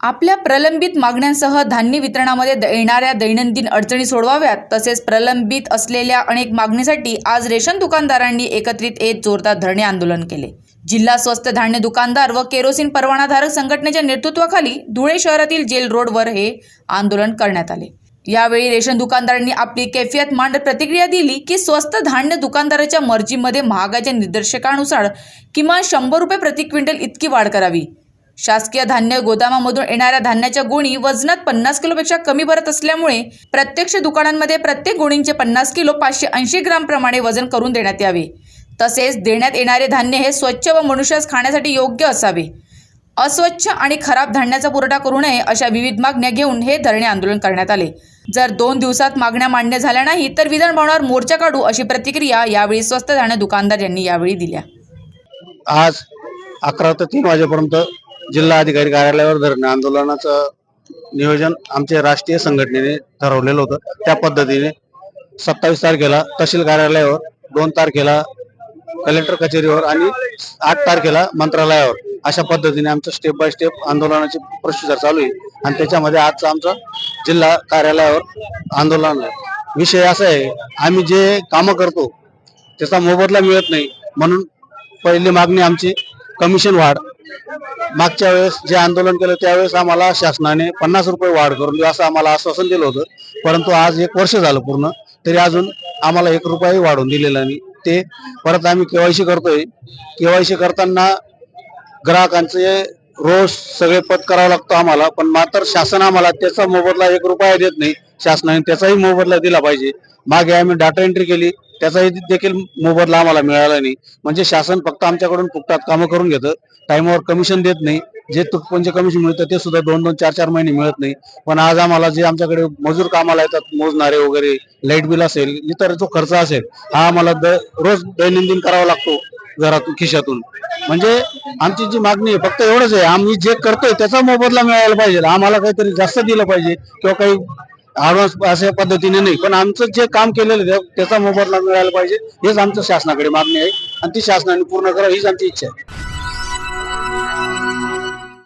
आपल्या प्रलंबित मागण्यांसह धान्य वितरणामध्ये द- येणाऱ्या दैनंदिन अडचणी सोडवाव्यात तसेच प्रलंबित असलेल्या अनेक मागणीसाठी आज रेशन दुकानदारांनी एकत्रित येत जोरदार धरणे आंदोलन केले. जिल्हा स्वस्त धान्य दुकानदार व केरोसिन परवानाधारक संघटनेच्या नेतृत्वाखाली धुळे शहरातील जेल रोडवर हे आंदोलन करण्यात आले. यावेळी रेशन दुकानदारांनी आपली कैफियत मांडत प्रतिक्रिया दिली की स्वस्त धान्य दुकानदाराच्या मर्जीमध्ये महागाच्या निर्देशकानुसार किमान शंभर रुपये प्रति क्विंटल इतकी वाढ करावी. शासकीय धान्य गोदामामधून येणाऱ्या धान्याच्या गोणी वजनात पन्नास किलोपेक्षा कमी भरत असल्यामुळे प्रत्यक्ष दुकानांमध्ये प्रत्येक गोणींचे पन्नास किलो पाचशे ऐंशी ग्रामप्रमाणे वजन करून देण्यात यावे. तसेच देण्यात येणारे धान्य हे स्वच्छ व मनुष्यास खाण्यासाठी योग्य असावे. अस्वच्छ आणि खराब धान्याचा पुरवठा करू नये अशा विविध मागण्या घेऊन हे धरणे आंदोलन करण्यात आले. जर दोन दिवसात मागण्या मान्य झाल्या नाही तर विधानभवनावर मोर्चा काढू अशी प्रतिक्रिया यावेळी स्वस्त धान्य दुकानदार यांनी यावेळी दिल्या. आज अकरा ते तीन वाजेपर्यंत जिल्हा अधिकारी कार्यालयावर धरणे आंदोलनाचं नियोजन आमच्या राष्ट्रीय संघटनेने ठरवलेलं होतं. त्या पद्धतीने सत्तावीस तारखेला तहसील कार्यालयावर दोन तारखेला कलेक्टर कचेरीवर आणि आठ तारखेला मंत्रालयावर अशा पद्धतीने आमचं स्टेप बाय स्टेप आंदोलनाची प्रोसिजर चालू आहे. आणि त्याच्यामध्ये आजचं आमचं जिल्हा कार्यालयावर आंदोलन विषय असा आहे आम्ही जे कामं करतो त्याचा मोबदला मिळत नाही. म्हणून पहिली मागणी आमची कमिशन वाढ. मागच्या वेळेस जे आंदोलन केलं त्यावेळेस आम्हाला शासनाने पन्नास रुपये वाढ करून देऊ असं आम्हाला आश्वासन दिलं होतं. परंतु आज एक वर्ष झालं पूर्ण तरी अजून आम्हाला एक रुपयाही वाढवून दिलेला नाही. ते परत आम्ही केवायसी करतोय. केवायसी करताना ग्राहकांचे रोज सगळे पद करावं लागतो आम्हाला पण मात्र शासन आम्हाला त्याचा मोबदला एक रुपया देत नाही. शासनाने त्याचाही मोबदला दिला पाहिजे. मागे आम्ही डाटा एंट्री केली. त्याचाही देखील मोबदला आम्हाला मिळाला नाही. म्हणजे शासन फक्त आमच्याकडून फुकटात कामं करून घेतं. टाइमवर कमिशन देत नाही. जे तुकपंचे कमिशन मिळतं ते सुद्धा दोन दोन चार चार महिने मिळत नाही. पण आज आम्हाला जे आमच्याकडे मजूर कामाला येतात मोजणारे वगैरे लाइट बिल असेल इतर जो खर्च असेल हा आम्हाला द रोज दैनंदिन करावा लागतो घरातून खिशातून. म्हणजे आमची जी मागणी आहे फक्त एवढंच आहे. आम्ही जे करतोय त्याचा मोबदला मिळायला पाहिजे. आम्हाला काहीतरी जास्त दिलं पाहिजे किंवा काही ऍडव्हान्स अशा पद्धतीने नाही. पण आमचं जे काम केलेलं आहे त्याचा मोबदला मिळायला पाहिजे. हेच आमचं शासनाकडे मागणी आहे. आणि ती शासनाने पूर्ण करावी हीच आमची इच्छा आहे.